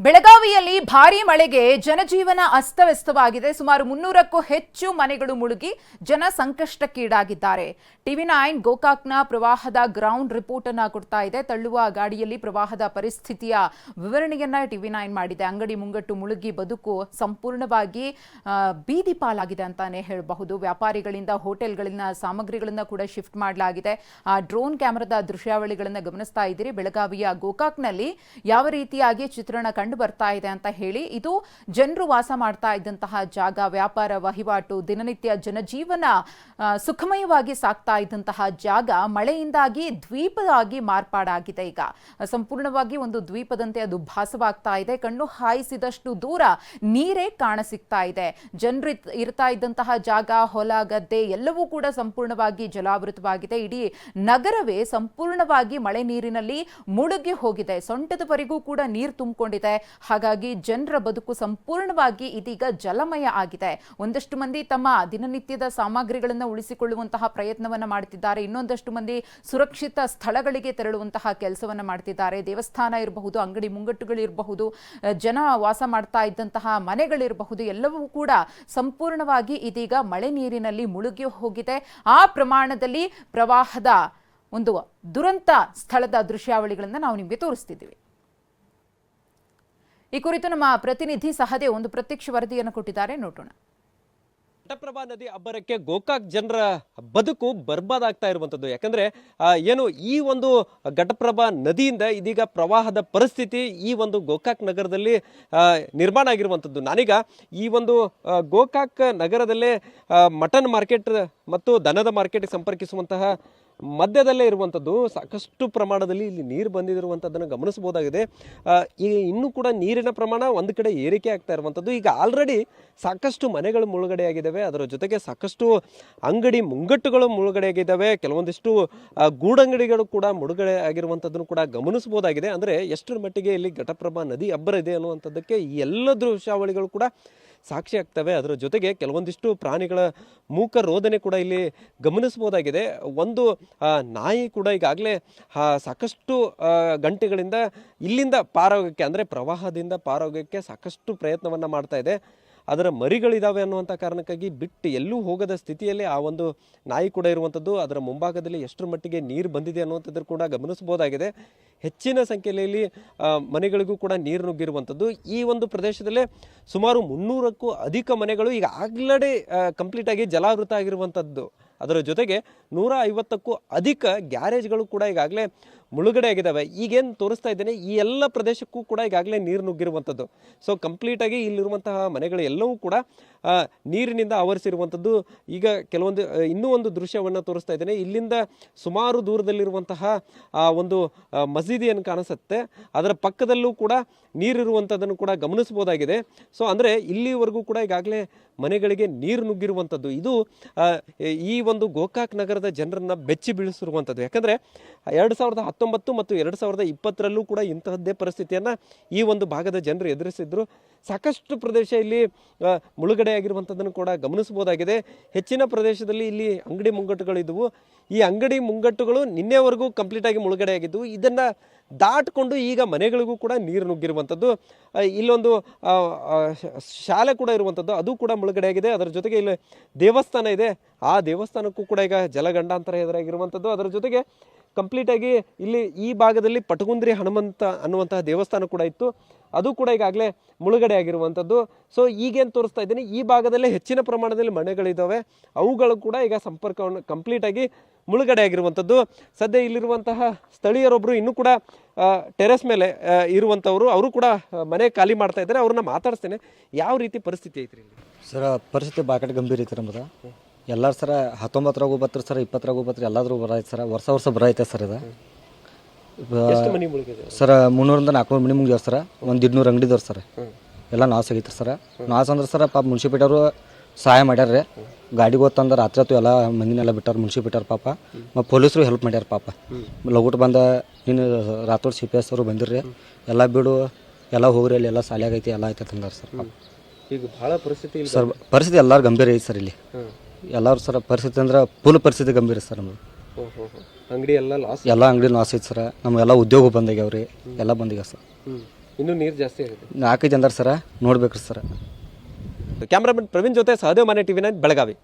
ಬೆಳಗಾವಿಯಲ್ಲಿ ಭಾರೀ ಮಳೆಗೆ ಜನಜೀವನ ಅಸ್ತವ್ಯಸ್ತವಾಗಿದೆ. ಸುಮಾರು ಮುನ್ನೂರಕ್ಕೂ ಹೆಚ್ಚು ಮನೆಗಳು ಮುಳುಗಿ ಜನ ಸಂಕಷ್ಟಕ್ಕೀಡಾಗಿದ್ದಾರೆ. ಟಿವಿ ನೈನ್ ಗೋಕಾಕ್ನ ಪ್ರವಾಹದ ಗ್ರೌಂಡ್ ರಿಪೋರ್ಟ್ ಅನ್ನ ಕೊಡ್ತಾ ಇದೆ. ತಳ್ಳುವ ಗಾಡಿಯಲ್ಲಿ ಪ್ರವಾಹದ ಪರಿಸ್ಥಿತಿಯ ವಿವರಣೆಯನ್ನ ಟಿವಿ ನೈನ್ ಮಾಡಿದೆ. ಅಂಗಡಿ ಮುಂಗಟ್ಟು ಮುಳುಗಿ ಬದುಕು ಸಂಪೂರ್ಣವಾಗಿ ಬೀದಿ ಪಾಲಾಗಿದೆ ಅಂತಾನೆ ಹೇಳಬಹುದು. ವ್ಯಾಪಾರಿಗಳಿಂದ ಹೋಟೆಲ್ಗಳಿಂದ ಸಾಮಗ್ರಿಗಳನ್ನ ಕೂಡ ಶಿಫ್ಟ್ ಮಾಡಲಾಗಿದೆ. ಆ, ಡ್ರೋನ್ ಕ್ಯಾಮೆರಾದ ದೃಶ್ಯಾವಳಿಗಳನ್ನ ಗಮನಿಸ್ತಾ ಇದ್ದೀರಿ. ಬೆಳಗಾವಿಯ ಗೋಕಾಕ್ನಲ್ಲಿ ಯಾವ ರೀತಿಯಾಗಿ ಚಿತ್ರಣ ಕಂಡು ಬರ್ತಾ ಇದೆ ಅಂತ ಹೇಳಿ ಇದು ಜನರು ವಾಸ ಮಾಡ್ತಾ ಇದ್ದಂತಹ ಜಾಗ, ವ್ಯಾಪಾರ, ವಹಿವಾಟು, ದಿನನಿತ್ಯ ಜನಜೀವನ ಸುಖಮಯವಾಗಿ ಸಾಕ್ತಾ ಇದ್ದಂತಹ ಜಾಗ ಮಳೆಯಿಂದಾಗಿ ದ್ವೀಪದಾಗಿ ಮಾರ್ಪಾಡಾಗಿದೆ ಈಗ. ಸಂಪೂರ್ಣವಾಗಿ ಒಂದು ದ್ವೀಪದಂತೆ ಅದು ಭಾಸವಾಗ್ತಾ ಇದೆ. ಕಣ್ಣು ಹಾಯಿಸಿದಷ್ಟು ದೂರ ನೀರೇ ಕಾಣಸಿಗ್ತಾ ಇದೆ. ಜನರು ಇರ್ತಾ ಇದ್ದಂತಹ ಜಾಗ, ಹೊಲ, ಗದ್ದೆ ಎಲ್ಲವೂ ಕೂಡ ಸಂಪೂರ್ಣವಾಗಿ ಜಲಾವೃತವಾಗಿದೆ. ಇಡೀ ನಗರವೇ ಸಂಪೂರ್ಣವಾಗಿ ಮಳೆ ನೀರಿನಲ್ಲಿ ಮುಳುಗಿ ಹೋಗಿದೆ. ಸೊಂಟದವರೆಗೂ ಕೂಡ ನೀರು ತುಂಬಿಕೊಂಡಿದೆ. ಹಾಗಾಗಿ ಜನರ ಬದುಕು ಸಂಪೂರ್ಣವಾಗಿ ಇದೀಗ ಜಲಮಯ ಆಗಿದೆ. ಒಂದಷ್ಟು ಮಂದಿ ತಮ್ಮ ದಿನನಿತ್ಯದ ಸಾಮಗ್ರಿಗಳನ್ನು ಉಳಿಸಿಕೊಳ್ಳುವಂತಹ ಪ್ರಯತ್ನವನ್ನ ಮಾಡ್ತಿದ್ದಾರೆ. ಇನ್ನೊಂದಷ್ಟು ಮಂದಿ ಸುರಕ್ಷಿತ ಸ್ಥಳಗಳಿಗೆ ತೆರಳುವಂತಹ ಕೆಲಸವನ್ನು ಮಾಡ್ತಿದ್ದಾರೆ. ದೇವಸ್ಥಾನ ಇರಬಹುದು, ಅಂಗಡಿ ಮುಂಗಟ್ಟುಗಳಿರಬಹುದು ಜನ ವಾಸ ಮಾಡ್ತಾ ಇದ್ದಂತಹ ಮನೆಗಳಿರಬಹುದು, ಎಲ್ಲವೂ ಕೂಡ ಸಂಪೂರ್ಣವಾಗಿ ಇದೀಗ ಮಳೆ ನೀರಿನಲ್ಲಿ ಮುಳುಗಿ ಹೋಗಿದೆ. ಆ ಪ್ರಮಾಣದಲ್ಲಿ ಪ್ರವಾಹದ ಒಂದು ದುರಂತ ಸ್ಥಳದ ದೃಶ್ಯಾವಳಿಗಳನ್ನು ನಾವು ನಿಮಗೆ ತೋರಿಸ್ತಿದ್ದೀವಿ. ಈ ಕುರಿತು ನಮ್ಮ ಪ್ರತಿನಿಧಿ ಸಹದೆ ಒಂದು ಪ್ರತ್ಯಕ್ಷ ವರದಿಯನ್ನು ಕೊಟ್ಟಿದ್ದಾರೆ. ನೋಡೋಣ. ಘಟಪ್ರಭಾ ನದಿ ಅಬ್ಬರಕ್ಕೆ ಗೋಕಾಕ್ ಜನರ ಬದುಕು ಬರ್ಬಾದಾಗ್ತಾ ಇರುವಂಥದ್ದು. ಯಾಕಂದ್ರೆ ಏನು ಈ ಒಂದು ಘಟಪ್ರಭಾ ನದಿಯಿಂದ ಇದೀಗ ಪ್ರವಾಹದ ಪರಿಸ್ಥಿತಿ ಈ ಒಂದು ಗೋಕಾಕ್ ನಗರದಲ್ಲಿ ನಿರ್ಮಾಣ ಆಗಿರುವಂಥದ್ದು. ನಾನೀಗ ಈ ಒಂದು ಗೋಕಾಕ್ ನಗರದಲ್ಲೇ ಮಟನ್ ಮಾರ್ಕೆಟ್ ಮತ್ತು ದನದ ಮಾರ್ಕೆಟ್ಗೆ ಸಂಪರ್ಕಿಸುವಂತಹ ಮಧ್ಯದಲ್ಲೇ ಇರುವಂಥದ್ದು ಸಾಕಷ್ಟು ಪ್ರಮಾಣದಲ್ಲಿ ಇಲ್ಲಿ ನೀರು ಬಂದಿರುವಂಥದ್ದನ್ನು ಗಮನಿಸಬಹುದಾಗಿದೆ. ಈ ಇನ್ನೂ ಕೂಡ ನೀರಿನ ಪ್ರಮಾಣ ಒಂದು ಕಡೆ ಏರಿಕೆ ಆಗ್ತಾ ಇರುವಂಥದ್ದು. ಈಗ ಆಲ್ರೆಡಿ ಸಾಕಷ್ಟು ಮನೆಗಳು ಮುಳುಗಡೆಯಾಗಿದ್ದಾವೆ. ಅದರ ಜೊತೆಗೆ ಸಾಕಷ್ಟು ಅಂಗಡಿ ಮುಂಗಟ್ಟುಗಳು ಮುಳುಗಡೆಯಾಗಿದ್ದಾವೆ. ಕೆಲವೊಂದಿಷ್ಟು ಆ, ಗೂಡಂಗಡಿಗಳು ಕೂಡ ಮುಳುಗಡೆ ಆಗಿರುವಂಥದ್ದನ್ನು ಕೂಡ ಗಮನಿಸಬಹುದಾಗಿದೆ. ಅಂದರೆ ಎಷ್ಟರ ಮಟ್ಟಿಗೆ ಇಲ್ಲಿ ಘಟಪ್ರಭಾ ನದಿ ಅಬ್ಬರ ಇದೆ ಅನ್ನುವಂಥದ್ದಕ್ಕೆ ಈ ಎಲ್ಲ ದೃಶ್ಯಾವಳಿಗಳು ಕೂಡ ಸಾಕ್ಷಿ ಆಗ್ತವೆ. ಅದರ ಜೊತೆಗೆ ಕೆಲವೊಂದಿಷ್ಟು ಪ್ರಾಣಿಗಳ ಮೂಕ ರೋದನೆ ಕೂಡ ಇಲ್ಲಿ ಗಮನಿಸಬಹುದಾಗಿದೆ. ಒಂದು ನಾಯಿ ಕೂಡ ಈಗಾಗಲೇ ಸಾಕಷ್ಟು ಗಂಟೆಗಳಿಂದ ಇಲ್ಲಿಂದ ಪಾರೋಗಕ್ಕೆ, ಅಂದರೆ ಪ್ರವಾಹದಿಂದ ಪಾರೋಗಕ್ಕೆ ಸಾಕಷ್ಟು ಪ್ರಯತ್ನವನ್ನು ಮಾಡ್ತಾ ಇದೆ. ಅದರ ಮರಿಗಳಿದ್ದಾವೆ ಅನ್ನುವಂಥ ಕಾರಣಕ್ಕಾಗಿ ಬಿಟ್ಟು ಎಲ್ಲೂ ಹೋಗದ ಸ್ಥಿತಿಯಲ್ಲಿ ಆ ಒಂದು ನಾಯಿ ಕೂಡ ಇರುವಂಥದ್ದು. ಅದರ ಮುಂಭಾಗದಲ್ಲಿ ಎಷ್ಟರ ಮಟ್ಟಿಗೆ ನೀರು ಬಂದಿದೆ ಅನ್ನುವಂಥದ್ದು ಕೂಡ ಗಮನಿಸಬಹುದಾಗಿದೆ. ಹೆಚ್ಚಿನ ಸಂಖ್ಯೆಯಲ್ಲಿ ಮನೆಗಳಿಗೂ ಕೂಡ ನೀರು ನುಗ್ಗಿರುವಂಥದ್ದು. ಈ ಒಂದು ಪ್ರದೇಶದಲ್ಲೇ ಸುಮಾರು ಮುನ್ನೂರಕ್ಕೂ ಅಧಿಕ ಮನೆಗಳು ಈಗ ಆಗ್ಲಡೆ ಕಂಪ್ಲೀಟ್ ಆಗಿ ಜಲಾವೃತ ಆಗಿರುವಂಥದ್ದು. ಅದರ ಜೊತೆಗೆ ನೂರ ಐವತ್ತಕ್ಕೂ ಅಧಿಕ ಗ್ಯಾರೇಜ್ಗಳು ಕೂಡ ಈಗಾಗಲೇ ಮುಳುಗಡೆ ಆಗಿದ್ದಾವೆ. ಈಗೇನು ತೋರಿಸ್ತಾ ಇದ್ದೇನೆ, ಈ ಎಲ್ಲ ಪ್ರದೇಶಕ್ಕೂ ಕೂಡ ಈಗಾಗಲೇ ನೀರು ನುಗ್ಗಿರುವಂಥದ್ದು ಸೊ ಕಂಪ್ಲೀಟಾಗಿ ಇಲ್ಲಿರುವಂತಹ ಮನೆಗಳು ಎಲ್ಲವೂ ಕೂಡ ನೀರಿನಿಂದ ಆವರಿಸಿರುವಂಥದ್ದು ಈಗ ಕೆಲವೊಂದು ಇನ್ನೂ ಒಂದು ದೃಶ್ಯವನ್ನು ತೋರಿಸ್ತಾ ಇದ್ದೇನೆ. ಇಲ್ಲಿಂದ ಸುಮಾರು ದೂರದಲ್ಲಿರುವಂತಹ, ಆ, ಒಂದು ಮಸೀದಿಯನ್ನು ಕಾಣಿಸುತ್ತೆ. ಅದರ ಪಕ್ಕದಲ್ಲೂ ಕೂಡ ನೀರಿರುವಂಥದ್ದನ್ನು ಕೂಡ ಗಮನಿಸ್ಬೋದಾಗಿದೆ ಸೊ ಅಂದರೆ ಇಲ್ಲಿವರೆಗೂ ಕೂಡ ಈಗಾಗಲೇ ಮನೆಗಳಿಗೆ ನೀರು ನುಗ್ಗಿರುವಂಥದ್ದು. ಇದು ಈ ಒಂದು ಗೋಕಾಕ್ ನಗರದ ಜನರನ್ನು ಬೆಚ್ಚಿ ಬೀಳಿಸಿರುವಂಥದ್ದು. ಯಾಕಂದರೆ, ಎರಡು ಸಾವಿರದ ಹತ್ತೊಂಬತ್ತು ಮತ್ತು ಎರಡು ಸಾವಿರದ ಇಪ್ಪತ್ತರಲ್ಲೂ ಕೂಡ ಇಂತಹದ್ದೇ ಪರಿಸ್ಥಿತಿಯನ್ನು ಈ ಒಂದು ಭಾಗದ ಜನರು ಎದುರಿಸಿದ್ರು. ಸಾಕಷ್ಟು ಪ್ರದೇಶ ಇಲ್ಲಿ ಮುಳುಗಡೆಯಾಗಿರುವಂಥದ್ದನ್ನು ಕೂಡ ಗಮನಿಸಬಹುದಾಗಿದೆ. ಹೆಚ್ಚಿನ ಪ್ರದೇಶದಲ್ಲಿ ಇಲ್ಲಿ ಅಂಗಡಿ ಮುಂಗಟ್ಟುಗಳಿದ್ದವು ಈ ಅಂಗಡಿ ಮುಂಗಟ್ಟುಗಳು ನಿನ್ನೆವರೆಗೂ ಕಂಪ್ಲೀಟಾಗಿ ಮುಳುಗಡೆ ಆಗಿದ್ದವು ಇದನ್ನು ದಾಟ್ಕೊಂಡು ಈಗ ಮನೆಗಳಿಗೂ ಕೂಡ ನೀರು ನುಗ್ಗಿರುವಂಥದ್ದು ಇಲ್ಲೊಂದು ಶಾಲೆ ಕೂಡ ಇರುವಂಥದ್ದು, ಅದು ಕೂಡ ಮುಳುಗಡೆ ಆಗಿದೆ. ಅದರ ಜೊತೆಗೆ ಇಲ್ಲಿ ದೇವಸ್ಥಾನ ಇದೆ. ಆ ದೇವಸ್ಥಾನಕ್ಕೂ ಕೂಡ ಈಗ ಜಲಗಂಡಾಂತರ ಎದುರಾಗಿರುವಂಥದ್ದು. ಅದರ ಜೊತೆಗೆ ಕಂಪ್ಲೀಟಾಗಿ ಇಲ್ಲಿ ಈ ಭಾಗದಲ್ಲಿ ಪಟಗುಂದ್ರಿ ಹನುಮಂತ ಅನ್ನುವಂತಹ ದೇವಸ್ಥಾನ ಕೂಡ ಇತ್ತು. ಅದು ಕೂಡ ಈಗಾಗಲೇ ಮುಳುಗಡೆ ಆಗಿರುವಂಥದ್ದು. ಸೊ ಈಗೇನು ತೋರಿಸ್ತಾ ಇದ್ದೀನಿ, ಈ ಭಾಗದಲ್ಲೇ ಹೆಚ್ಚಿನ ಪ್ರಮಾಣದಲ್ಲಿ ಮನೆಗಳಿದ್ದಾವೆ ಅವುಗಳು ಕೂಡ ಈಗ ಸಂಪರ್ಕವನ್ನು ಕಂಪ್ಲೀಟಾಗಿ ಮುಳುಗಡೆ ಆಗಿರುವಂಥದ್ದು. ಸದ್ಯ ಇಲ್ಲಿರುವಂತಹ ಸ್ಥಳೀಯರೊಬ್ಬರು ಇನ್ನೂ ಕೂಡ ಟೆರೆಸ್ ಮೇಲೆ ಇರುವಂಥವರು, ಅವರು ಕೂಡ ಮನೆ ಖಾಲಿ ಮಾಡ್ತಾ ಇದ್ದಾರೆ. ಅವ್ರನ್ನ ಮಾತಾಡಿಸ್ತೇನೆ. ಯಾವ ರೀತಿ ಪರಿಸ್ಥಿತಿ ಐತ್ರಿ ಸರ್, ಪರಿಸ್ಥಿತಿ ಬಾಕಟ್ ಗಂಭೀರ ಐತೆ ನಮ್ದು. ಎಲ್ಲರೂ ಸರ ಹತ್ತೊಂಬತ್ತರಾಗೂ ಬತ್ರಿ ಸರ್ ಇಪ್ಪತ್ತರಾಗೂ ಬತ್ರಿ ಎಲ್ಲಾದರೂ ಬರೈತೆ ಸರ. ವರ್ಷ ವರ್ಷ ಬರೈತೆ ಸರ್ ಇದು. ಎಷ್ಟು ಮನೆ ಮುಳುಗಿದೆ ಸರ ಮುನ್ನೂರಿಂದ ನಾಲ್ಕುನೂರು ಮನಿ ಮುಗಿದವ್ರು ಸರ. ಒಂದು ಇಡ್ನೂರು ಅಂಗಡಿ ಇದಾವೆ ಸರ್. ಎಲ್ಲ ನಾಸ್ ಆಗೈತೆ ಸರ. ನಾಸ್ ಅಂದ್ರೆ ಸರ ಪಾಪ ಮುನ್ಸಿಪಿಟರು ಸಹಾಯ ಮಾಡ್ಯಾರ್ರಿ ಗಾಡಿಗೆ ಹೋತಂದ್ರೆ ರಾತ್ರಿ ಹೊತ್ತು ಎಲ್ಲ ಮಂದಿನೆಲ್ಲ ಬಿಟ್ಟಾರ ಮುನ್ಸಿಪಿಟರ್ ಪಾಪ. ಮತ್ತು ಪೊಲೀಸರು ಹೆಲ್ಪ್ ಮಾಡ್ಯಾರ ಪಾಪ. ಲಗುಟ್ ಬಂದ ನೀನು ರಾತ್ರಿ ಸಿ ಪಿ ಎಸ್ ಅವರು ಬಂದಿರ್ರಿ. ಎಲ್ಲ ಬಿಡು ಎಲ್ಲ ಹೋಗ್ರಿ ಅಲ್ಲಿ ಎಲ್ಲ ಶಾಲೆ ಆಗೈತಿ ಎಲ್ಲ ಐತೆ ತಂದಾರ ಸರ್ ಈಗ ಭಾಳ ಪರಿಸ್ಥಿತಿ ಇಲ್ಲ ಸರ್ ಪರಿಸ್ಥಿತಿ ಎಲ್ಲರೂ ಗಂಭೀರ ಐತಿ ಸರ್ ಇಲ್ಲಿ. ಎಲ್ಲರೂ ಸರ ಪರಿಸ್ಥಿತಿ ಅಂದ್ರೆ ಫುಲ್ ಪರಿಸ್ಥಿತಿ ಗಂಭೀರ ಸರ್ ನಮ್ದು. ಅಂಗಡಿ ಎಲ್ಲ ಲಾಸ್ ಎಲ್ಲ ಅಂಗಡಿ ಲಾಸ್ ಐತೆ ಸರ್. ನಮಗೆಲ್ಲ ಉದ್ಯೋಗ ಬಂದಾಗ್ಯಾವ ರೀ ಎಲ್ಲ ಬಂದಿಗೆ ಸರ್. ಇನ್ನೂ ನೀರು ಜಾಸ್ತಿ ಆಗಿದೆ. ನಾಲ್ಕೈದು ಜನ ಸರ ನೋಡ್ಬೇಕ್ರಿ ಸರ್. ಕ್ಯಾಮ್ರಾಮನ್ ಪ್ರವೀಣ್ ಜೊತೆ ಸಹದೇವ್ ಮನೆ ಟಿವಿನ ಬೆಳಗಾವಿ.